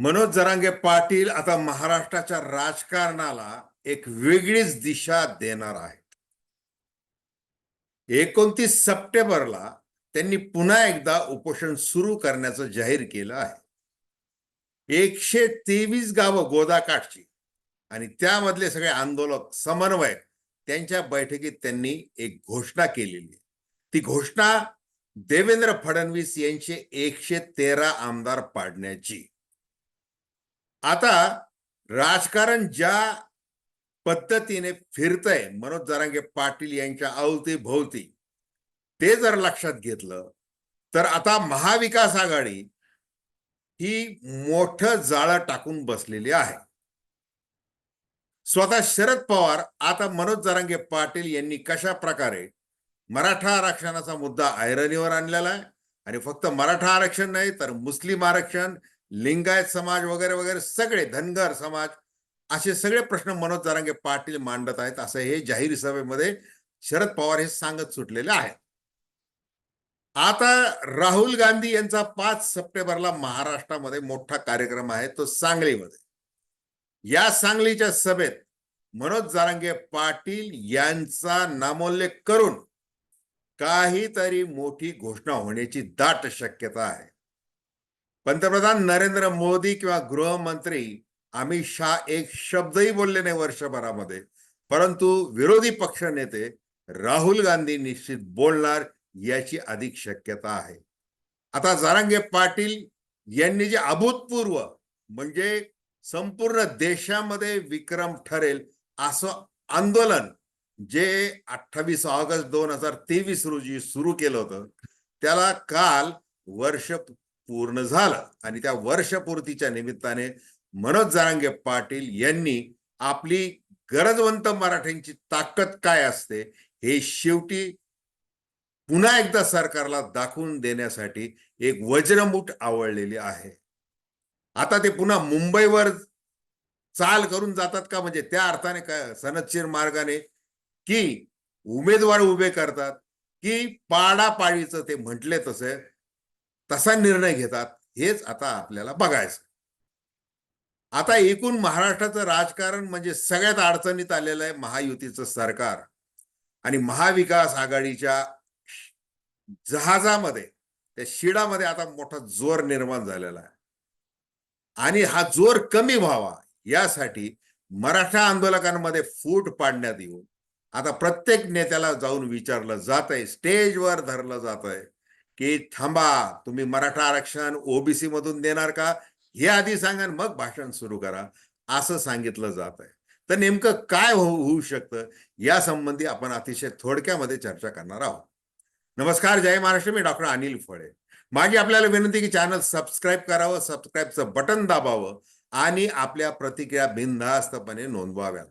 मनोज जरांगे पाटील आता महाराष्ट्राच्या राजकारणाला एक वेगळीच दिशा देणार आहेत. एकोणतीस सप्टेंबरला त्यांनी पुन्हा एकदा उपोषण सुरू करण्याचं जाहीर केलं आहे. एकशे तेवीस गावं गोदाकाठची आणि त्यामधले सगळे आंदोलक समन्वयक त्यांच्या बैठकीत त्यांनी एक घोषणा केलेली आहे. ती घोषणा देवेंद्र फडणवीस यांचे एकशे तेरा आमदार पाडण्याची. आता राजकारण ज्या पद्धतीने फिरतंय मनोज जरांगे पाटील यांच्या अवतीभोवती ते जर लक्षात घेतलं तर आता महाविकास आघाडी ही मोठं जाळं टाकून बसलेली आहे. स्वतः शरद पवार आता मनोज जरांगे पाटील यांनी कशा प्रकारे मराठा आरक्षणाचा मुद्दा ऐरणीवर आणलेला आहे? आणि फक्त मराठा आरक्षण नाही तर मुस्लिम आरक्षण लिंगायत समाज वगैरे वगैरे सगळे धनगर समाज असे सगळे प्रश्न मनोज जारांगे पाटील मांडत आहेत. असं हे जाहीर सभेमध्ये शरद पवार हे सांगत सुटलेले आहेत. आता राहुल गांधी यांचा पाच सप्टेंबरला महाराष्ट्रामध्ये मोठा कार्यक्रम आहे तो सांगलीमध्ये. या सांगलीच्या सभेत मनोज जारांगे पाटील यांचा नामोल्लेख करून काहीतरी मोठी घोषणा होण्याची दाट शक्यता आहे. पंतप्रधान नरेंद्र मोदी किंवा गृहमंत्री अमित शाह एक शब्दही बोलले नाही वर्षभरामध्ये. परंतु विरोधी पक्ष नेते राहुल गांधी निश्चित बोलणार याची अधिक शक्यता आहे. आता जारांगे पाटील यांनी जे अभूतपूर्व म्हणजे संपूर्ण देशामध्ये विक्रम ठरेल असं आंदोलन जे अठ्ठावीस ऑगस्ट दोन हजार तेवीस रोजी सुरू केलं होतं त्याला काल वर्ष पूर्ण झालं. आणि त्या वर्षपूर्तीच्या निमित्ताने मनोज जारांगे पाटील यांनी आपली गरजवंत मराठ्यांची ताकद काय असते हे शेवटी पुन्हा एकदा सरकारला दाखवून देण्यासाठी एक वज्रमूठ आवळलेली आहे. आता ते पुन्हा मुंबईवर चाल करून जातात का? म्हणजे त्या अर्थाने काय सनदशीर मार्गाने की उमेदवार उभे करतात की पाडापाडीचं ते म्हटले तसे तसा निर्णय घेतात हेच आता आपल्याला बघायचं. आता एकूण महाराष्ट्राचं राजकारण म्हणजे सगळ्यात अडचणीत आलेलं आहे महायुतीचं सरकार. आणि महाविकास आघाडीच्या जहाजामध्ये त्या शिडामध्ये आता मोठा जोर निर्माण झालेला आहे. आणि हा जोर कमी व्हावा यासाठी मराठा आंदोलकांमध्ये फूट पाडण्यात येऊन आता प्रत्येक नेत्याला जाऊन विचारलं जात आहे स्टेजवर धरलं जात आहे की थांबा तुम्ही मराठा आरक्षण ओबीसी मधून देणार का? हे आधी सांगा मग भाषण सुरू करा. असं सांगितलं जात आहे. तर नेमकं काय होऊ होऊ शकतं? या संबंधी आपण अतिशय थोडक्यामध्ये चर्चा करणार आहोत. नमस्कार जय महाराष्ट्र. मी डॉक्टर अनिल फळे. माझी आपल्याला विनंती की चॅनल सबस्क्राईब करावं सबस्क्राईबचं बटन दाबावं आणि आपल्या प्रतिक्रिया बिनधास्तपणे नोंदवाव्यात.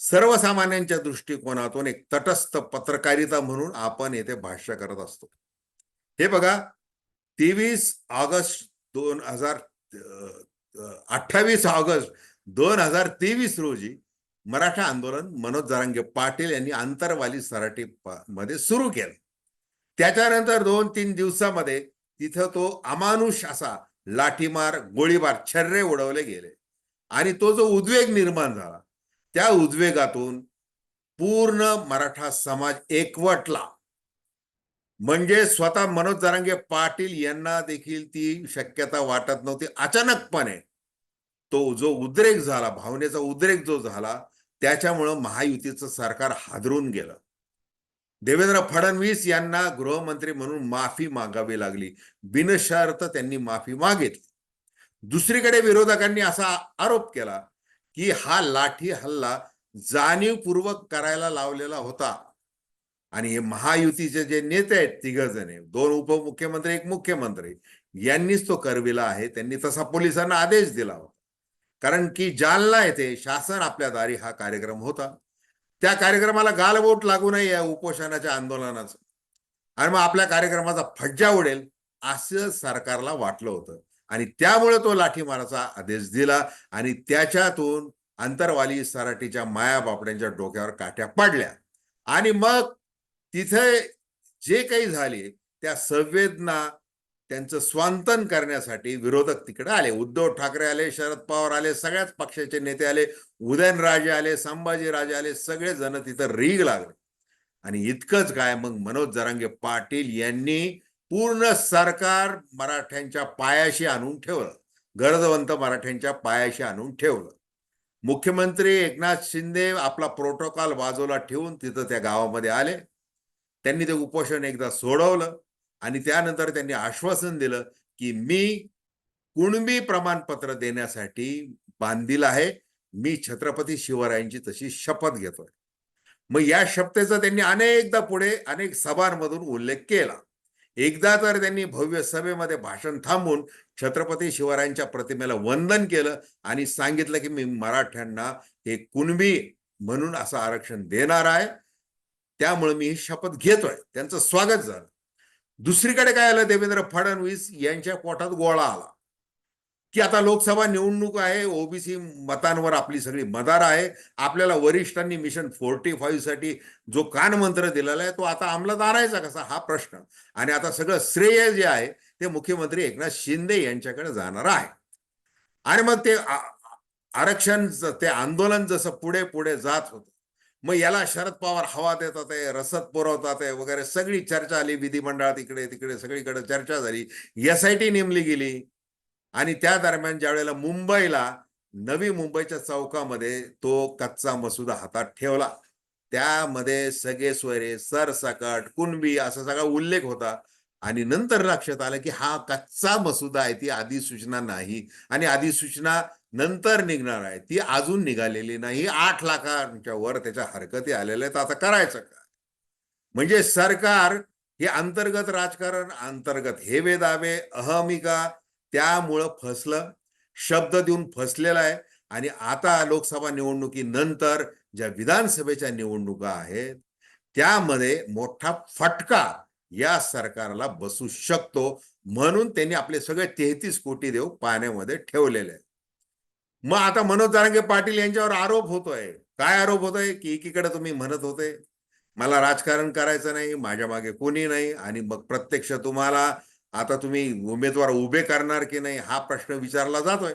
सर्वसामान्यांच्या दृष्टिकोनातून एक तटस्थ पत्रकारिता म्हणून आपण येथे भाष्य करत असतो. हे बघा तेवीस ऑगस्ट दोन हजार अठ्ठावीस ऑगस्ट दोन हजार तेवीस रोजी मराठा आंदोलन मनोज जरांगे पाटील यांनी आंतरवाली सराटी मध्ये सुरू केलं. त्याच्यानंतर दोन तीन दिवसामध्ये तिथं तो अमानुष असा लाठीमार गोळीबार छर्रे उडवले गेले. आणि तो जो उद्वेग निर्माण झाला त्या उद्वेगातून पूर्ण मराठा समाज एकवटला. म्हणजे स्वतः मनोज जरांगे पाटील यांना देखील ती शक्यता वाटत नव्हती. अचानकपणे तो जो उद्रेक झाला भावनेचा उद्रेक जो झाला त्याच्यामुळं महायुतीचं सरकार हादरून गेलं. देवेंद्र फडणवीस यांना गृहमंत्री म्हणून माफी मागावी लागली. बिनशर्त त्यांनी माफी मागितली. दुसरीकडे विरोधकांनी असा आरोप केला की हा लाठी हल्ला जाणीवपूर्वक करायला लावलेला होता. आणि हे महायुतीचे जे नेते आहेत तिघ जण दोन उपमुख्यमंत्री एक मुख्यमंत्री यांनीच तो करविला आहे. त्यांनी तसा पोलिसांना आदेश दिला होता. कारण की जालना येथे शासन आपल्या दारी हा कार्यक्रम होता. त्या कार्यक्रमाला गालबोट लागू नये या उपोषणाच्या आंदोलनाचं. आणि मग आपल्या कार्यक्रमाचा फज्जा उडेल असं सरकारला वाटलं होतं. आणि त्यामुळे तो लाठीमाराचा आदेश दिला आणि त्याच्यातून अंतरवाली सराटीच्या माया बापड्यांच्या डोक्यावर काठ्या पाडल्या. आणि मग तिथे जे काही झाले त्या संवेदना त्यांचं स्वांतन करण्यासाठी विरोधक तिकडे आले. उद्धव ठाकरे आले शरद पवार आले सगळ्याच पक्षाचे नेते आले उदयनराजे आले संभाजीराजे आले सगळे जण तिथं रीग लागले. आणि इतकंच काय मग मनोज जरांगे पाटील यांनी पूर्ण सरकार मराठ्यांच्या पायाशी आणून ठेवलं. गरजवंत मराठ्यांच्या पायाशी आणून ठेवलं. मुख्यमंत्री एकनाथ शिंदे आपला प्रोटोकॉल बाजूला ठेवून तिथं त्या गावामध्ये आले. त्यांनी ते उपोषण एकदा सोडवलं आणि त्यानंतर त्यांनी आश्वासन दिलं की मी कुणबी प्रमाणपत्र देण्यासाठी बांधील आहे. मी छत्रपती शिवरायांची तशी शपथ घेतोय. मग या शपथेचा त्यांनी अनेकदा पुढे अनेक सभांमधून उल्लेख केला. एकदा तर त्यांनी भव्य सभेमध्ये भाषण थांबून छत्रपती शिवरायांच्या प्रतिमेला वंदन केलं आणि सांगितलं की मी मराठ्यांना हे कुणबी म्हणून असं आरक्षण देणार आहे त्यामुळे मी ही शपथ घेतोय. त्यांचं स्वागत झालं. दुसरीकडे काय आलं? देवेंद्र फडणवीस यांच्या पोटात गोळा आला. की आता लोकसभा निवडणूक आहे ओबीसी मतांवर आपली सगळी मदार आहे. आपल्याला वरिष्ठांनी मिशन फोर्टी फाईव्हसाठी जो कानमंत्र दिलेला आहे तो आता अंमलात आणायचा कसा? हा प्रश्न. आणि आता सगळं श्रेय जे आहे ते मुख्यमंत्री एकनाथ शिंदे यांच्याकडे जाणार आहे. आणि मग ते आरक्षण ते आंदोलन जसं पुढे पुढे जात होतं मग याला शरद पवार हवा देतात आहे रसद पुरवतात आहे वगैरे सगळी चर्चा आली विधिमंडळात इकडे तिकडे सगळीकडे चर्चा झाली एस आय टी नेमली गेली. आणि त्या दरम्यान ज्या वेळेला मुंबईला नवी मुंबईच्या चौकामध्ये तो कच्चा मसुदा हातात ठेवला. त्यामध्ये सगळे सोयरे सरसकट कुणबी असा सगळा उल्लेख होता. आणि नंतर लक्षात आलं की हा कच्चा मसुदा आहे ती अधिसूचना नाही. आणि अधिसूचना नंतर निघणार आहे ती अजून निघालेली नाही. आठ लाखांच्या वर त्याच्या हरकती आलेल्या आहेत. आता करायचं का म्हणजे सरकार हे अंतर्गत राजकारण अंतर्गत हेवे दावे अहमिका त्यामुळं फसलं. शब्द देऊन फसलेला आहे. आणि आता लोकसभा निवडणुकीनंतर ज्या विधानसभेच्या निवडणुका आहेत त्यामध्ये मोठा फटका या सरकारला बसू शकतो. म्हणून त्यांनी आपले सगळे तेहतीस कोटी देव पाण्यामध्ये ठेवलेले आहेत. मग आता मनोज जारंगे पाटील यांच्यावर आरोप होतोय. काय आरोप होतोय? की एकीकडे तुम्ही म्हणत होते मला राजकारण करायचं नाही माझ्या मागे कोणी नाही आणि मग प्रत्यक्ष तुम्हाला आता तुम्ही उमेदवार उभे करणार की नाही हा प्रश्न विचारला जातोय.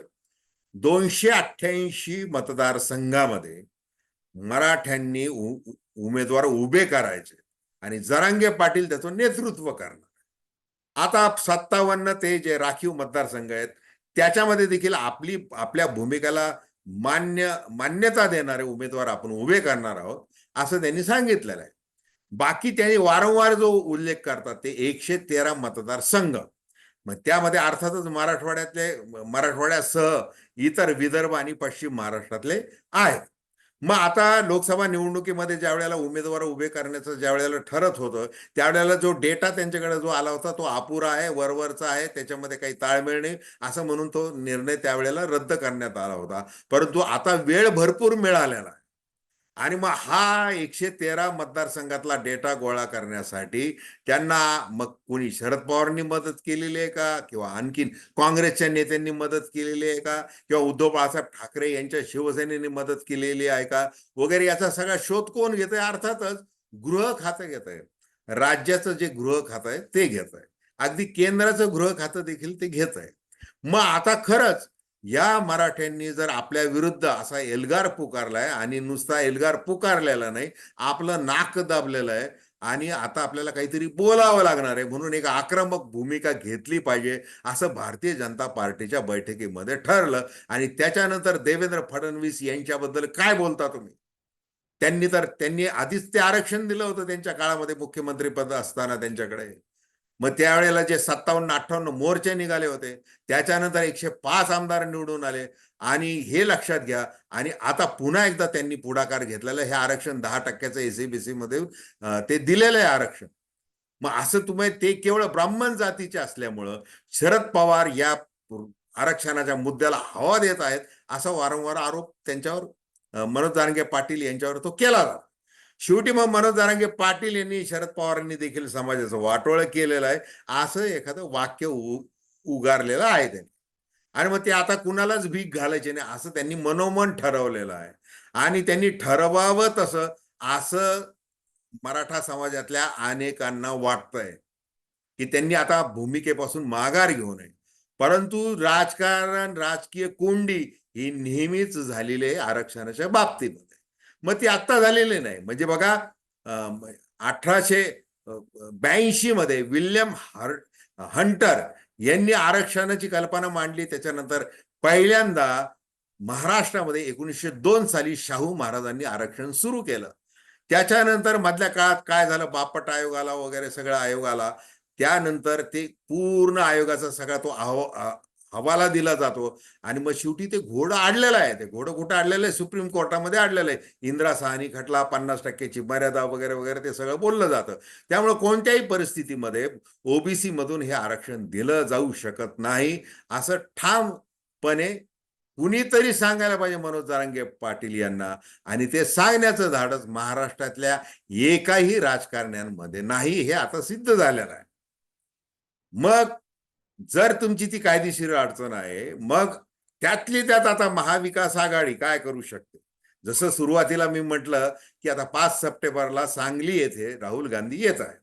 दोनशे अठ्ठ्याऐंशी मतदारसंघामध्ये मराठ्यांनी उमेदवार उभे करायचे आणि जरांगे पाटील त्याचं नेतृत्व करणार. आता सत्तावन्न ते जे राखीव मतदारसंघ आहेत त्याच्यामध्ये देखील आपली आपल्या भूमिकेला मान्य मान्यता देणारे उमेदवार आपण उभे करणार आहोत असं त्यांनी सांगितलेलं आहे. बाकी त्यांनी वारंवार जो उल्लेख करतात ते एकशे तेरा मतदारसंघ मग त्यामध्ये अर्थातच मराठवाड्यातले मराठवाड्यासह इतर विदर्भ आणि पश्चिम महाराष्ट्रातले आहेत. मग आता लोकसभा निवडणुकीमध्ये ज्या वेळेला उमेदवार उभे करण्याचं ज्या वेळेला ठरत होतं त्यावेळेला जो डेटा त्यांच्याकडे जो आला होता तो अपुरा आहे वरवरचा आहे त्याच्यामध्ये काही ताळमेळ नाही असं म्हणून तो निर्णय त्यावेळेला रद्द करण्यात आला होता. परंतु आता वेळ भरपूर मिळालेला आहे. आणि मग हा एकशे तेरा मतदारसंघातला डेटा गोळा करण्यासाठी त्यांना मग कोणी शरद पवारांनी मदत केलेली आहे का? किंवा आणखीन काँग्रेसच्या नेत्यांनी मदत केलेली आहे का? किंवा उद्धव बाळासाहेब ठाकरे यांच्या शिवसेनेने मदत केलेली आहे का? वगैरे याचा सगळा शोध कोण घेत आहे? अर्थातच गृह खातं घेत आहे. राज्याचं जे गृह खातं आहे ते घेत आहे. अगदी केंद्राचं गृह खातं देखील ते घेत आहे. मग आता खरंच या मराठ्यांनी जर आपल्या विरुद्ध असा एल्गार पुकारलाय आणि नुसता एल्गार पुकारलेला नाही आपलं नाक दाबलेलं आहे आणि आता आपल्याला काहीतरी बोलावं लागणार आहे म्हणून एक आक्रमक भूमिका घेतली पाहिजे असं भारतीय जनता पार्टीच्या बैठकीमध्ये ठरलं. आणि त्याच्यानंतर देवेंद्र फडणवीस यांच्याबद्दल काय बोलता तुम्ही? त्यांनी तर त्यांनी आधीच ते आरक्षण दिलं होतं त्यांच्या काळामध्ये मुख्यमंत्रीपद असताना त्यांच्याकडे. मग त्यावेळेला जे सत्तावन्न अठ्ठावन्न मोर्चे निघाले होते त्याच्यानंतर एकशे पाच आमदार निवडून आले. आणि हे लक्षात घ्या आणि आता पुन्हा एकदा त्यांनी पुढाकार घेतलेला हे आरक्षण दहा टक्क्याचं एसीबीसी मध्ये ते दिलेलं आहे आरक्षण. मग असं तुम्ही ते केवळ ब्राह्मण जातीचे असल्यामुळं शरद पवार या आरक्षणाच्या मुद्द्याला हवा देत आहेत असा वारंवार आरोप त्यांच्यावर मनोज दारंगे पाटील यांच्यावर तो केला जातो. शेवटी मग मनोज जारांगे पाटील यांनी शरद पवारांनी देखील समाजाचं वाटोळं केलेलं आहे. असं एखादं वाक्य उगारलेलं आहे त्यांनी. आणि मग ते आता कुणालाच भीक घालायची नाही असं त्यांनी मनोमन ठरवलेलं आहे. आणि त्यांनी ठरवावं तसं असं मराठा समाजातल्या अनेकांना वाटतंय की त्यांनी आता भूमिकेपासून माघार घेऊ नये परंतु राजकारण राजकीय कोंडी ही नेहमीच झालेली आहे आरक्षणाच्या बाबतीमध्ये. मग ती आत्ता झालेली नाही. म्हणजे बघा अठराशे ब्याऐंशी मध्ये विल्यम हर हंटर यांनी आरक्षणाची कल्पना मांडली. त्याच्यानंतर पहिल्यांदा महाराष्ट्रामध्ये एकोणीसशे दोन साली शाहू महाराजांनी आरक्षण सुरू केलं. त्याच्यानंतर मधल्या काळात काय झालं? बापट आयोग आला वगैरे सगळा आयोग आला त्यानंतर ते पूर्ण आयोगाचा सगळा तो अहवा हवाला दिला जातो. आणि मग शेवटी ते घोडं आडलेलं आहे. ते घोडं कुठं आडलेलं आहे? सुप्रीम कोर्टामध्ये आडलेलं आहे. इंदिरा साहनी खटला पन्नास टक्क्याची मर्यादा वगैरे वगैरे ते सगळं बोललं जातं. त्यामुळे कोणत्याही परिस्थितीमध्ये ओबीसी मधून हे आरक्षण दिलं जाऊ शकत नाही. असं ठामपणे कुणीतरी सांगायला पाहिजे मनोज जारांगे पाटील यांना. आणि ते सांगण्याचं धाडस महाराष्ट्रातल्या एकाही राजकारण्यांमध्ये नाही. हे आता सिद्ध झालेलं आहे. मग जर तुमची ती कायदेशीर अडचण आहे मग त्यातली त्यात आता महाविकास आघाडी काय करू शकते? जसं सुरुवातीला मी म्हटलं की आता पाच सप्टेंबरला सांगली येथे राहुल गांधी येत आहे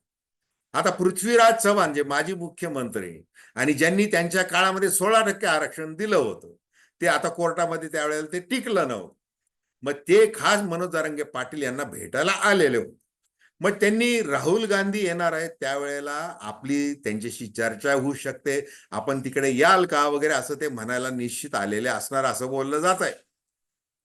आता पृथ्वीराज चव्हाण जे माजी मुख्यमंत्री आणि ज्यांनी त्यांच्या काळामध्ये सोळा टक्के आरक्षण दिलं होतं ते आता कोर्टामध्ये त्यावेळेला ते टिकलं नव्हतं. मग ते खास मनोज जारंगे पाटील यांना भेटायला आलेले होते. मग त्यांनी राहुल गांधी येणार आहेत त्यावेळेला आपली त्यांच्याशी चर्चा होऊ शकते. आपण तिकडे याल का वगैरे असं ते म्हणायला निश्चित आलेले असणार असं बोललं जात आहे.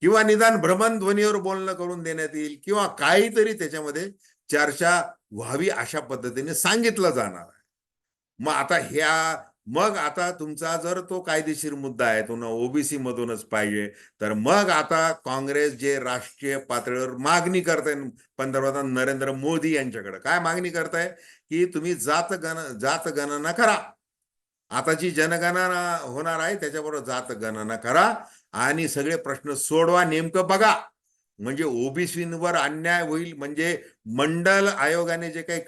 किंवा निदान भ्रमणध्वनीवर बोलणं करून देण्यात येईल किंवा काहीतरी त्याच्यामध्ये चर्चा व्हावी अशा पद्धतीने सांगितलं जाणार आहे. मग आता ह्या मग आता तुमचा जर तो कायदेशीर मुद्दा आहे तो ओबीसी मधूनच पाहिजे तर मग आता काँग्रेस जे राष्ट्रीय पातळीवर मागणी करताय पंतप्रधान नरेंद्र मोदी यांच्याकडे काय मागणी करताय? की तुम्ही जात गण जात गणना करा. आता जी जनगणना होणार आहे त्याच्याबरोबर जात गणना करा आणि सगळे प्रश्न सोडवा नेमकं बघा. म्हणजे ओबीसीवर अन्याय होईल म्हणजे मंडल आयोगाने जे काही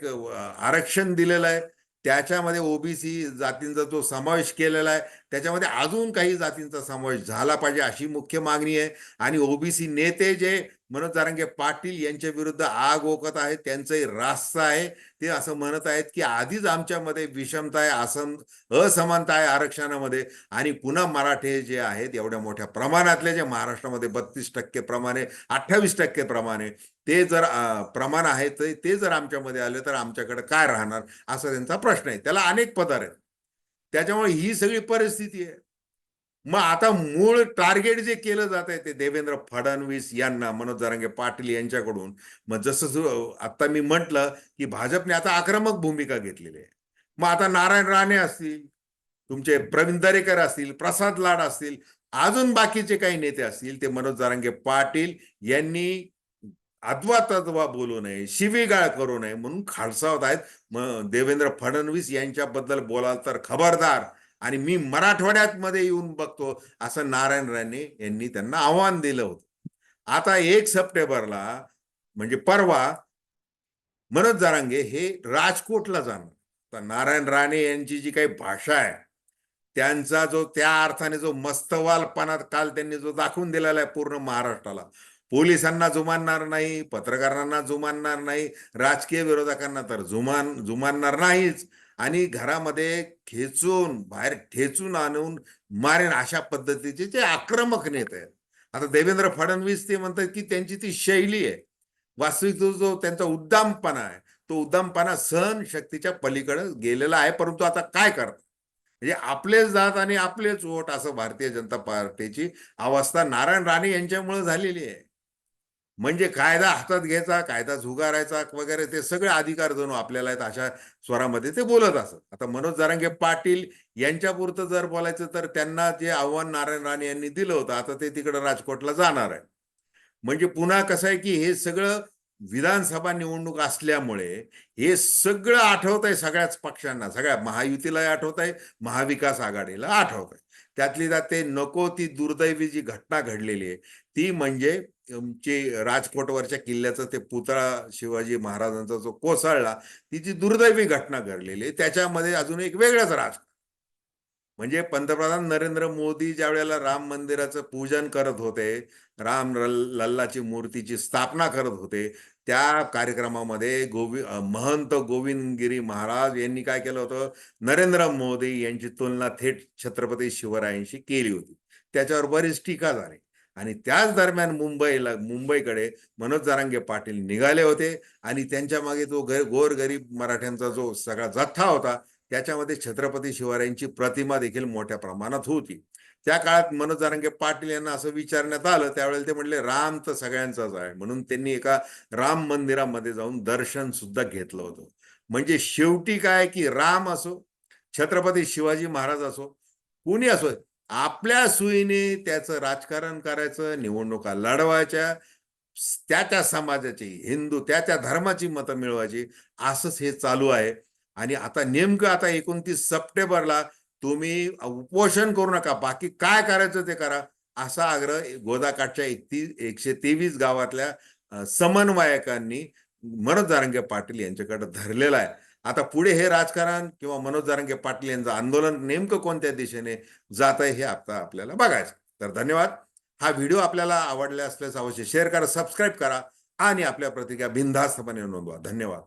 आरक्षण दिलेलं आहे त्याच्यामध्ये ओबीसी जातींचा जो समावेश केलेला आहे त्याच्यामध्ये अजून काही जातींचा समावेश झाला पाहिजे अशी मुख्य मागणी आहे. आणि ओबीसी नेते जे मनोज जारंगे पाटील यांच्या विरुद्ध आग ओकत आहेत त्यांचंही रास्त आहे. ते असं म्हणत आहेत की आधीच आमच्यामध्ये विषमता आहे असम असमानता आहे आरक्षणामध्ये. आणि पुन्हा मराठे जे आहेत एवढ्या मोठ्या प्रमाणातले जे महाराष्ट्रामध्ये बत्तीस टक्के प्रमाणे अठ्ठावीस टक्के प्रमाणे ते जर प्रमाण आहे ते ते जर आमच्यामध्ये आले तर आमच्याकडे काय राहणार असा त्यांचा प्रश्न आहे. त्याला अनेक पदार आहेत. त्याच्यामुळे ही सगळी परिस्थिती आहे. मग आता मूळ टार्गेट जे केलं जात आहे ते देवेंद्र फडणवीस यांना मनोज जरांगे पाटील यांच्याकडून. मग जसं आता मी म्हटलं की भाजपने आता आक्रमक भूमिका घेतलेली आहे. मग आता नारायण राणे असतील तुमचे प्रवीण दरेकर असतील प्रसाद लाड असतील अजून बाकीचे काही नेते असतील ते मनोज जरांगे पाटील यांनी अथवा तत्वा बोलू नये शिवीगाळ करू नये म्हणून खाडसावत आहेत. मग देवेंद्र फडणवीस यांच्याबद्दल बोलाल तर खबरदार आणि मी मराठवाड्यात मध्ये येऊन बघतो असं नारायण राणे यांनी त्यांना आव्हान दिलं होतं. आता एक सप्टेंबरला म्हणजे परवा मनोज जारांगे हे राजकोटला जाणार. तर नारायण राणे यांची जी काही भाषा आहे त्यांचा जो त्या अर्थाने जो मस्तवालपणा काल त्यांनी जो दाखवून दिलेला आहे पूर्ण महाराष्ट्राला पोलिसांना जुमानणार नाही पत्रकारांना जुमानणार नाही राजकीय विरोधकांना तर जुमान जुमानणार नाहीच. आणि घरामध्ये खेचून बाहेर ठेचून आणून मारेन अशा पद्धतीचे जे आक्रमक नेते आहेत. आता देवेंद्र फडणवीस ते म्हणतात की त्यांची ती शैली आहे. वास्तविक जो जो त्यांचा उद्दामपणा आहे तो उद्दामपणा सहन शक्तीच्या पलीकडे गेलेला आहे परंतु आता काय करतात म्हणजे आपलेच जात आणि आपलेच वोट असं भारतीय जनता पार्टीची अवस्था. नारायण राणे यांच्यामुळे झालेली आहे. म्हणजे कायदा हातात घ्यायचा कायदा झुगारायचा वगैरे ते सगळे अधिकार जणू आपल्याला आहेत अशा स्वरामध्ये ते बोलत असत. आता मनोज जारांगे पाटील यांच्यापुरतं जर बोलायचं तर त्यांना जे आव्हान नारायण राणे यांनी दिलं होतं आता ते तिकडं राजकोटला जाणार आहे म्हणजे पुन्हा कसं आहे की हे सगळं विधानसभा निवडणूक असल्यामुळे हे सगळं आठवत आहे सगळ्याच पक्षांना सगळ्या महायुतीला आठवत आहे महाविकास आघाडीला आठवत आहे त्यातली जाते ते नको ती दुर्दैवी जी घटना घडलेली आहे ती म्हणजे तुमचे राजकोटवरच्या किल्ल्याचा ते पुतळा शिवाजी महाराजांचा जो कोसळला तिची दुर्दैवी घटना घडलेली आहे. त्याच्यामध्ये अजून एक वेगळाच राज. म्हणजे पंतप्रधान नरेंद्र मोदी ज्या वेळेला राम मंदिराचं पूजन करत होते राम लल्लाची मूर्तीची स्थापना करत होते त्या कार्यक्रमामध्ये गोवि महंत गोविंदगिरी महाराज यांनी काय केलं होतं? नरेंद्र मोदी यांची तुलना थेट छत्रपती शिवरायांशी केली होती. त्याच्यावर बरीच टीका झाली. आणि त्याच दरम्यान मुंबईला मुंबईकडे मनोज जारांगे पाटील निघाले होते आणि त्यांच्या मागे जो गोर गोरगरीब मराठ्यांचा जो सगळा जथ्था होता त्याच्यामध्ये छत्रपती शिवरायांची प्रतिमा देखील मोठ्या प्रमाणात होती. त्या काळात मनोज जारंगे पाटील यांना असं विचारण्यात आलं त्यावेळेला ते म्हणले राम तर सगळ्यांचाच आहे. म्हणून त्यांनी एका राम मंदिरामध्ये जाऊन दर्शन सुद्धा घेतलं होतं. म्हणजे शेवटी काय की राम असो छत्रपती शिवाजी महाराज असो कुणी असो आपल्या सुईने त्याचं राजकारण करायचं निवडणुका लढवायच्या त्या त्या समाजाची हिंदू त्या त्या धर्माची मतं मिळवायची असंच हे चालू आहे. आणि आता नेमकं आता एकोणतीस सप्टेंबरला तुम्ही उपोषण करू नका बाकी काय करायचं ते करा असा आग्रह गोदाकाठच्या एकतीस एकशे तेवीस गावातल्या समन्वयकांनी मनोज जारंगे पाटील यांच्याकडे धरलेला आहे. आता पुढे हे राजकारण किंवा मनोज जारंगे पाटील यांचं आंदोलन नेमकं कोणत्या दिशेने जात आहे हे आता आपल्याला बघायचं तर धन्यवाद. हा व्हिडिओ आपल्याला आवडला असल्यास अवश्य शेअर करा सबस्क्राईब करा आणि आपल्या प्रतिक्रिया बिनधास्तपणे नोंदवा. धन्यवाद.